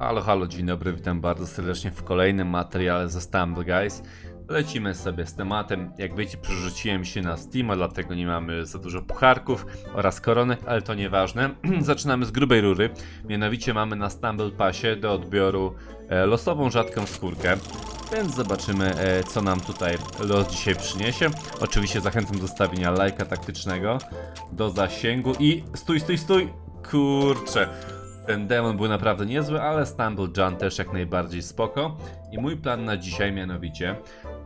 Halo, halo, dzień dobry, witam bardzo serdecznie w kolejnym materiale ze Stumble Guys. Lecimy sobie z tematem. Jak wiecie, przerzuciłem się na Steama, dlatego nie mamy za dużo pucharków oraz koronek, ale to nieważne. Zaczynamy z grubej rury. Mianowicie mamy na Stumble Passie do odbioru e, losową rzadką skórkę. Więc zobaczymy, e, co nam tutaj los dzisiaj przyniesie. Oczywiście zachęcam do zostawienia lajka taktycznego do zasięgu i stój, stój, stój! Kurczę, ten demon był naprawdę niezły, ale Stumble John też jak najbardziej spoko. I mój plan na dzisiaj mianowicie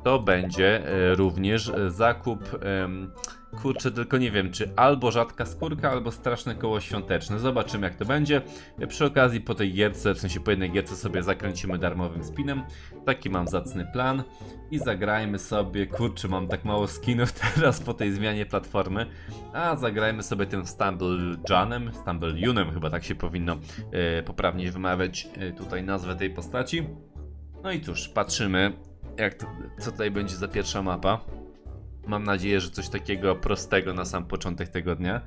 to będzie e, również e, zakup. em, kurczę, tylko nie wiem, czy albo rzadka skórka, albo straszne koło świąteczne. Zobaczymy jak to będzie. Przy okazji po tej gierce, w sensie po jednej gierce sobie zakręcimy darmowym spinem. Taki mam zacny plan. I zagrajmy sobie, kurczę, mam tak mało skinów teraz po tej zmianie platformy. A zagrajmy sobie tym Stumble Johnem, Stumble Junem chyba tak się powinno e, poprawnie wymawiać e, tutaj nazwę tej postaci. No i cóż, patrzymy jak to, co tutaj będzie za pierwsza mapa. Mam nadzieję, że coś takiego prostego na sam początek tego dnia.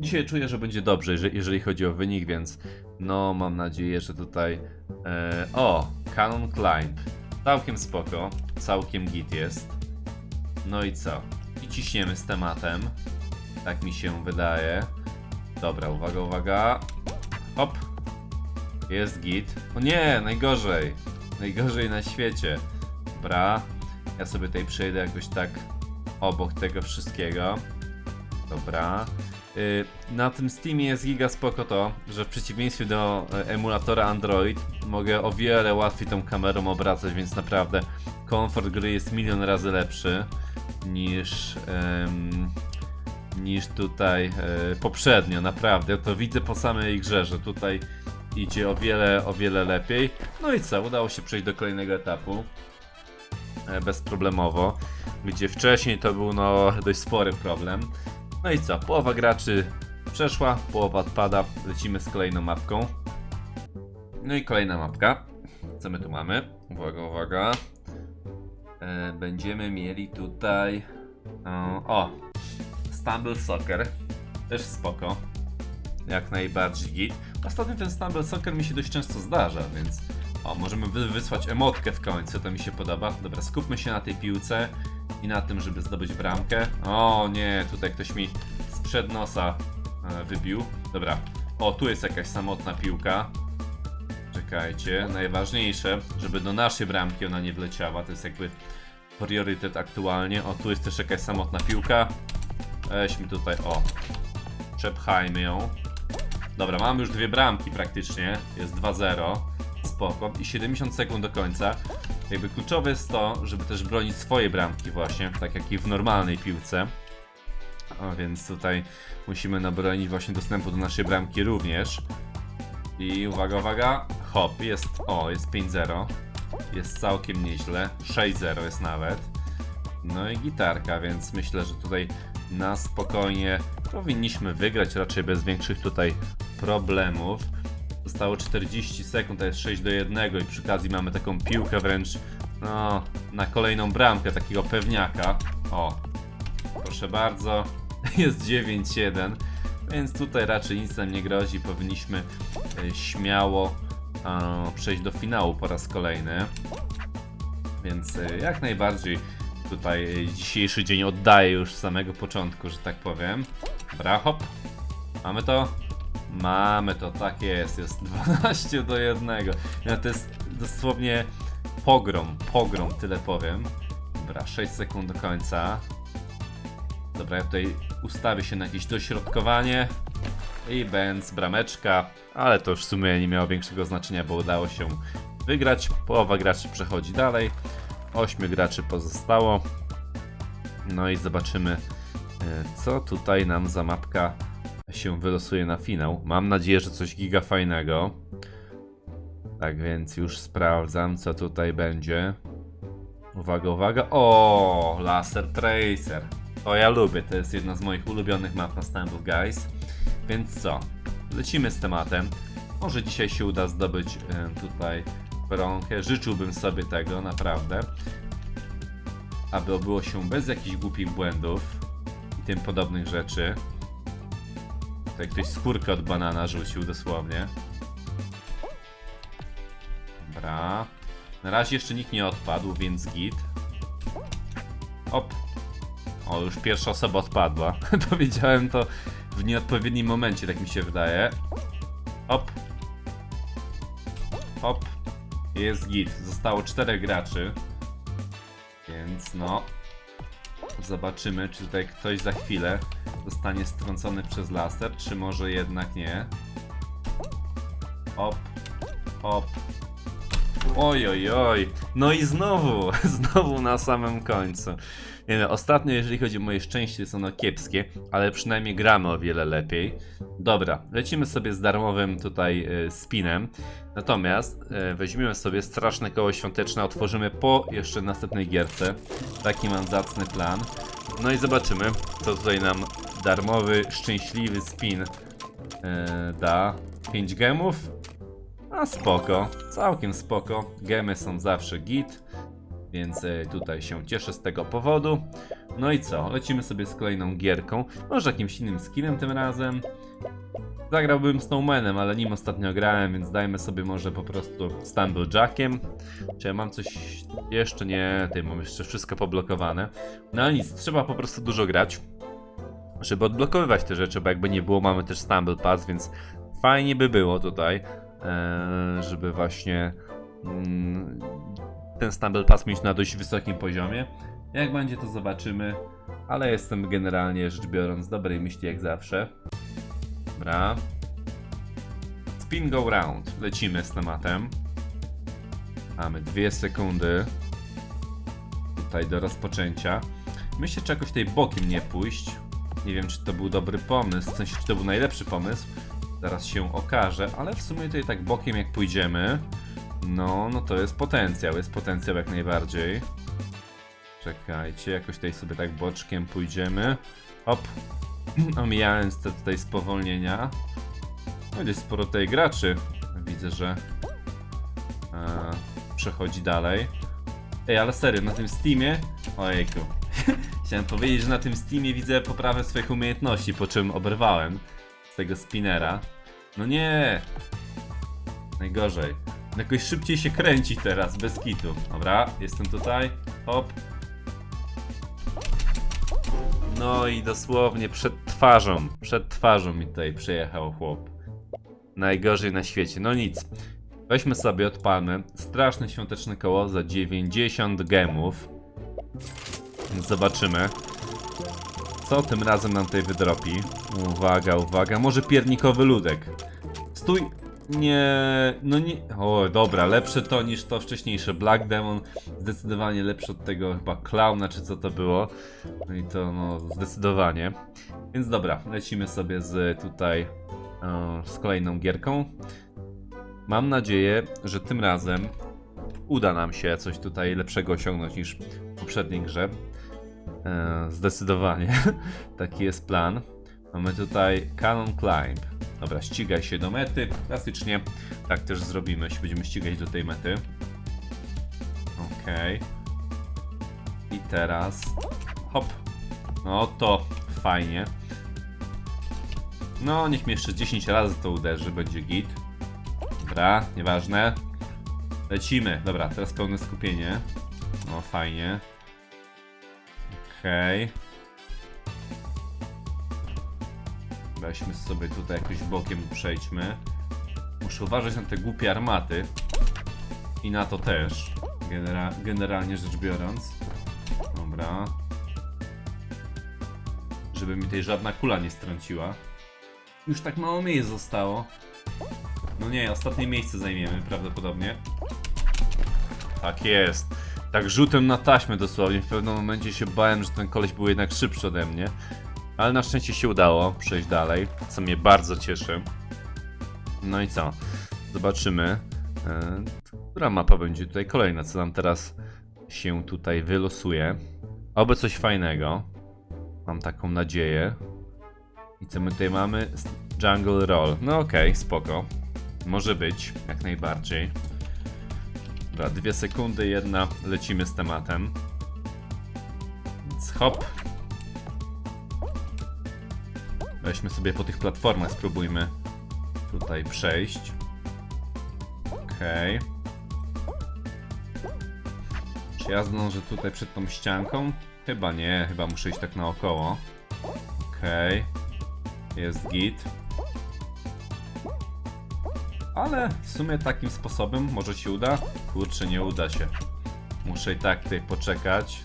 Dzisiaj czuję, że będzie dobrze, jeżeli, chodzi o wynik, więc no mam nadzieję, że tutaj... E, o, Canon Climb. Całkiem spoko, całkiem git jest. No i co? I ciśniemy z tematem. Tak mi się wydaje. Dobra, uwaga, uwaga. Hop. Jest git. O nie, najgorzej. Najgorzej na świecie. Dobra. Ja sobie tutaj przejdę jakoś tak obok tego wszystkiego. Dobra. Y, Na tym Steamie jest giga spoko to, że w przeciwieństwie do e, emulatora Android mogę o wiele łatwiej tą kamerą obracać, więc naprawdę komfort gry jest milion razy lepszy niż em, niż tutaj e, poprzednio, naprawdę. To widzę po samej grze, że tutaj idzie o wiele, o wiele lepiej. No i co, udało się przejść do kolejnego etapu bezproblemowo, gdzie wcześniej to był no dość spory problem. No i co, połowa graczy przeszła, połowa odpada, lecimy z kolejną mapką. No i kolejna mapka. Co my tu mamy? Uwaga, uwaga. E, będziemy mieli tutaj... e, o, Stumble Soccer. Też spoko. Jak najbardziej git. Ostatnio ten Stumble Soccer mi się dość często zdarza, więc... O, możemy wy wysłać emotkę w końcu, to mi się podoba. Dobra, skupmy się na tej piłce i na tym, żeby zdobyć bramkę. O nie, tutaj ktoś mi sprzed nosa e, wybił. Dobra, o, tu jest jakaś samotna piłka. Czekajcie, najważniejsze, żeby do naszej bramki ona nie wleciała, to jest jakby priorytet aktualnie. O, tu jest też jakaś samotna piłka. Weźmy tutaj, o, przepchajmy ją. Dobra, mamy już dwie bramki praktycznie, jest 2-0, spoko. I 70 sekund do końca. Jakby kluczowe jest to, żeby też bronić swoje bramki właśnie, tak jak i w normalnej piłce. A więc tutaj musimy nabronić właśnie dostępu do naszej bramki również. I uwaga, uwaga, hop, jest, o, jest 5-0. Jest całkiem nieźle, 6-0 jest nawet. No i gitarka, więc myślę, że tutaj na spokojnie powinniśmy wygrać raczej bez większych tutaj problemów. Zostało 40 sekund, to jest 6 do 1 i przy okazji mamy taką piłkę wręcz no, na kolejną bramkę, takiego pewniaka. O, proszę bardzo, jest 9-1, więc tutaj raczej nic nam nie grozi, powinniśmy e, śmiało e, przejść do finału po raz kolejny. Więc e, jak najbardziej tutaj dzisiejszy dzień oddaję już z samego początku, że tak powiem. Dobra, hop. Mamy to? Mamy to, tak jest. Jest 12 do 1. No, to jest dosłownie pogrom, pogrom, tyle powiem. Dobra, 6 sekund do końca. Dobra, ja tutaj ustawię się na jakieś dośrodkowanie. I bęc, brameczka. Ale to już w sumie nie miało większego znaczenia, bo udało się wygrać. Połowa graczy przechodzi dalej. 8 graczy pozostało. No i zobaczymy, e, co tutaj nam za mapka się wylosuje na finał. Mam nadzieję, że coś giga fajnego. Tak więc już sprawdzam, co tutaj będzie. Uwaga, uwaga. O, Laser Tracer. To ja lubię, to jest jedna z moich ulubionych map na Stumble Guys. Więc co? Lecimy z tematem. Może dzisiaj się uda zdobyć tutaj bronkę. Życzyłbym sobie tego, naprawdę. Aby obyło się bez jakichś głupich błędów i tym podobnych rzeczy. Tutaj ktoś skórkę od banana rzucił dosłownie. Dobra. Na razie jeszcze nikt nie odpadł, więc git. Op. O, już pierwsza osoba odpadła. Powiedziałem to w nieodpowiednim momencie, tak mi się wydaje. Hop. Hop. Jest git. Zostało czterech graczy. Więc no. Zobaczymy, czy tutaj ktoś za chwilę zostanie strącony przez laser, czy może jednak nie. Hop. Hop. Oj, oj, oj. No i znowu, znowu na samym końcu. Nie no, ostatnio jeżeli chodzi o moje szczęście jest ono kiepskie, ale przynajmniej gramy o wiele lepiej. Dobra, lecimy sobie z darmowym tutaj y, spinem. Natomiast y, weźmiemy sobie straszne koło świąteczne, otworzymy po jeszcze następnej gierce. Taki mam zacny plan. No i zobaczymy, co tutaj nam darmowy, szczęśliwy spin y, da. 5 gemów? A spoko, całkiem spoko. Gemy są zawsze git, więc e, tutaj się cieszę z tego powodu. No i co? Lecimy sobie z kolejną gierką. Może jakimś innym skinem tym razem. Zagrałbym Snowmanem, ale nim ostatnio grałem, więc dajmy sobie może po prostu Stumblejackiem. Czy ja mam coś jeszcze? Nie, tutaj mam jeszcze wszystko poblokowane. No ale nic, trzeba po prostu dużo grać, żeby odblokowywać te rzeczy, bo jakby nie było, mamy też Stumble Pass, więc fajnie by było tutaj, e, żeby właśnie mm, ten Stumble Pass mieć na dość wysokim poziomie. Jak będzie, to zobaczymy, ale jestem generalnie rzecz biorąc dobrej myśli jak zawsze. Dobra. Spin go round. Lecimy z tematem. Mamy dwie sekundy tutaj do rozpoczęcia. Myślę, czy jakoś tej bokiem nie pójść. Nie wiem, czy to był dobry pomysł, w sensie, czy to był najlepszy pomysł. Zaraz się okaże, ale w sumie tutaj tak bokiem jak pójdziemy, no, no to jest potencjał, jest potencjał jak najbardziej. Czekajcie, jakoś tutaj sobie tak boczkiem pójdziemy. Hop. Omijając te tutaj spowolnienia. No, jest sporo tutaj graczy. Widzę, że e, przechodzi dalej. Ej, ale serio, na tym Steamie... Ojejku. Chciałem powiedzieć, że na tym Steamie widzę poprawę swoich umiejętności, po czym oberwałem z tego spinera. No nie! Najgorzej. Jakoś szybciej się kręci teraz, bez kitu. Dobra, jestem tutaj. Hop. No i dosłownie przed twarzą, przed twarzą mi tutaj przyjechał chłop. Najgorzej na świecie. No nic. Weźmy sobie, odpalmy. Straszne świąteczne koło za 90 gemów. Zobaczymy. Co tym razem nam tutaj wydropi? Uwaga, uwaga. Może piernikowy ludek. Stój! Nie, no nie. O, dobra, lepsze to niż to wcześniejsze. Black Demon zdecydowanie lepsze od tego chyba Clowna, czy co to było. No i to, no, zdecydowanie. Więc dobra, lecimy sobie z tutaj e, z kolejną gierką. Mam nadzieję, że tym razem uda nam się coś tutaj lepszego osiągnąć niż w poprzedniej grze. E, zdecydowanie. Taki jest plan. Mamy tutaj Canon Climb. Dobra, ścigaj się do mety. Klasycznie tak też zrobimy, się będziemy ścigać do tej mety. Okej. I teraz hop. No to fajnie. No, niech mnie jeszcze 10 razy to uderzy, będzie git. Dobra, nieważne. Lecimy. Dobra, teraz pełne skupienie. No, fajnie. Okej. Weźmy sobie tutaj jakoś bokiem przejdźmy. Muszę uważać na te głupie armaty. I na to też. Genera generalnie rzecz biorąc. Dobra. Żeby mi tutaj żadna kula nie strąciła. Już tak mało miejsc zostało. No nie, ostatnie miejsce zajmiemy prawdopodobnie. Tak jest. Tak rzutem na taśmę dosłownie. W pewnym momencie się bałem, że ten koleś był jednak szybszy ode mnie. Ale na szczęście się udało przejść dalej, co mnie bardzo cieszy. No i co? Zobaczymy, e, która mapa będzie tutaj kolejna, co nam teraz się tutaj wylosuje. Oby coś fajnego. Mam taką nadzieję. I co my tutaj mamy? Jungle Roll. No okej, okay, spoko. Może być, jak najbardziej. Dobra, dwie sekundy, jedna, lecimy z tematem. Więc hop. Weźmy sobie po tych platformach, spróbujmy tutaj przejść. Okej. Czy ja zdążę tutaj przed tą ścianką? Chyba nie, chyba muszę iść tak naokoło. Okej. Jest git. Ale w sumie takim sposobem może się uda? Kurczę, nie uda się. Muszę i tak tutaj poczekać.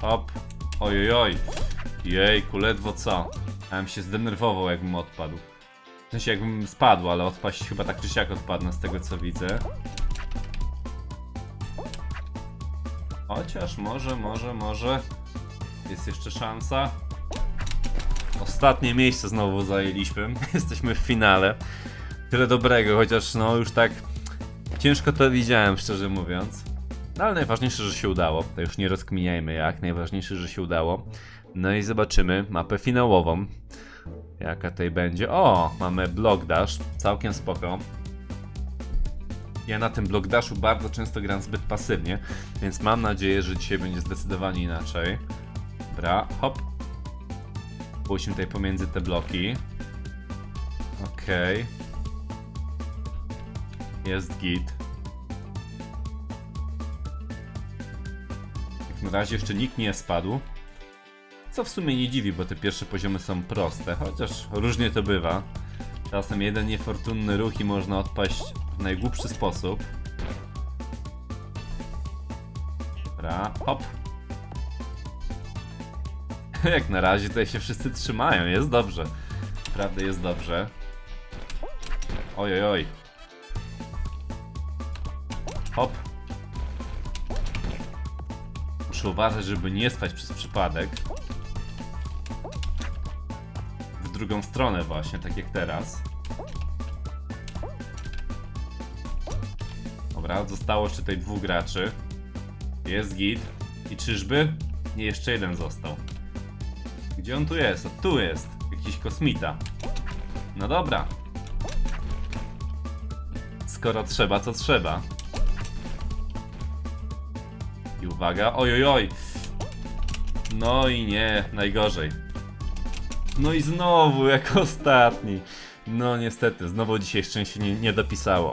Hop. Ojojoj. Jejku, ledwo co. Ja bym się zdenerwował, jakbym odpadł. W sensie jakbym spadł, ale odpaść chyba tak czy siak odpadnę z tego co widzę. Chociaż może, może, może. Jest jeszcze szansa. Ostatnie miejsce znowu zajęliśmy. Jesteśmy w finale. Tyle dobrego, chociaż no już tak ciężko to widziałem, szczerze mówiąc. No ale najważniejsze, że się udało. To już nie rozkminiajmy jak. Najważniejsze, że się udało. No i zobaczymy mapę finałową. Jaka tutaj będzie. O, mamy block dash. Całkiem spoko. Ja na tym block dashu bardzo często gram zbyt pasywnie, więc mam nadzieję, że dzisiaj będzie zdecydowanie inaczej. Dobra, hop. Pójdźmy tutaj pomiędzy te bloki. Okej. Jest git. Jak na razie jeszcze nikt nie spadł. Co w sumie nie dziwi, bo te pierwsze poziomy są proste, chociaż różnie to bywa. Czasem jeden niefortunny ruch i można odpaść w najgłupszy sposób. Dobra, hop. Jak na razie tutaj się wszyscy trzymają, jest dobrze. Naprawdę jest dobrze. Oj, oj, oj. Hop. Muszę uważać, żeby nie spać przez przypadek. W drugą stronę właśnie, tak jak teraz. Dobra, zostało jeszcze tutaj dwóch graczy. Jest git. I czyżby? Nie, jeszcze jeden został. Gdzie on tu jest? O, tu jest. Jakiś kosmita. No dobra. Skoro trzeba, to trzeba. I uwaga, oj, oj, oj. No i nie, najgorzej. No i znowu, jak ostatni. No niestety, znowu dzisiaj szczęście nie, nie dopisało.